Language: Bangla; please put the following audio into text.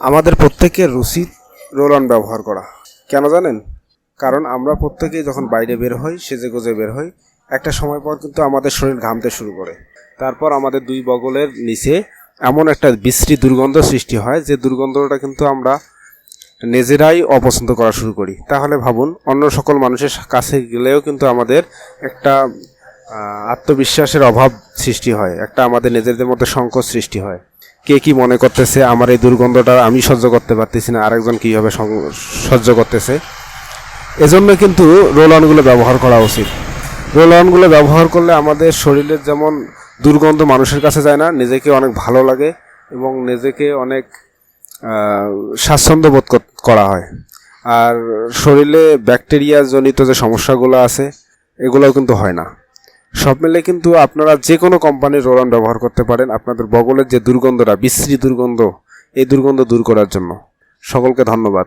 আমাদের প্রত্যেকের রুচি রোল অন ব্যবহার করা। কেন জানেন? কারণ আমরা প্রত্যেকেই যখন বাইরে বের হই, সেজে গুজে বের হই, একটা সময় পর কিন্তু আমাদের শরীর ঘামতে শুরু করে। তারপর আমাদের দুই বগলের নিচে এমন একটা বিশ্রী দুর্গন্ধ সৃষ্টি হয়, যে দুর্গন্ধটা কিন্তু আমরা নিজেরাই অপছন্দ করা শুরু করি। তাহলে ভাবুন, অন্য সকল মানুষের কাছে গেলেও কিন্তু আমাদের একটা আত্মবিশ্বাসের অভাব সৃষ্টি হয়, একটা আমাদের নিজেদের মধ্যে সংকোচ সৃষ্টি হয়। কে কি মনে করতেছে? আমার এই দুর্গন্ধটা আমি সহ্য করতে পারতেছি না। আরেকজন কীভাবে সহ্য করতেছে? এজন্য কিন্তু রোল অনগুলো ব্যবহার করা উচিত। রোল অনগুলো ব্যবহার করলে আমাদের শরীরের যেমন দুর্গন্ধ মানুষের কাছে যায় না, নিজেকে অনেক ভালো লাগে এবং নিজেকে অনেক স্বাচ্ছন্দ্য বোধ করা হয়। আর শরীরে ব্যাকটেরিয়া জনিত যে সমস্যাগুলো আছে, এগুলোও কিন্তু হয় না। সব মিলে কিন্তু আপনারা যে কোনো কোম্পানির রোল অন ব্যবহার করতে পারেন। আপনাদের বগলের যে দুর্গন্ধটা, বিশ্রী দুর্গন্ধ, এই দুর্গন্ধ দূর করার জন্য। সকলকে ধন্যবাদ।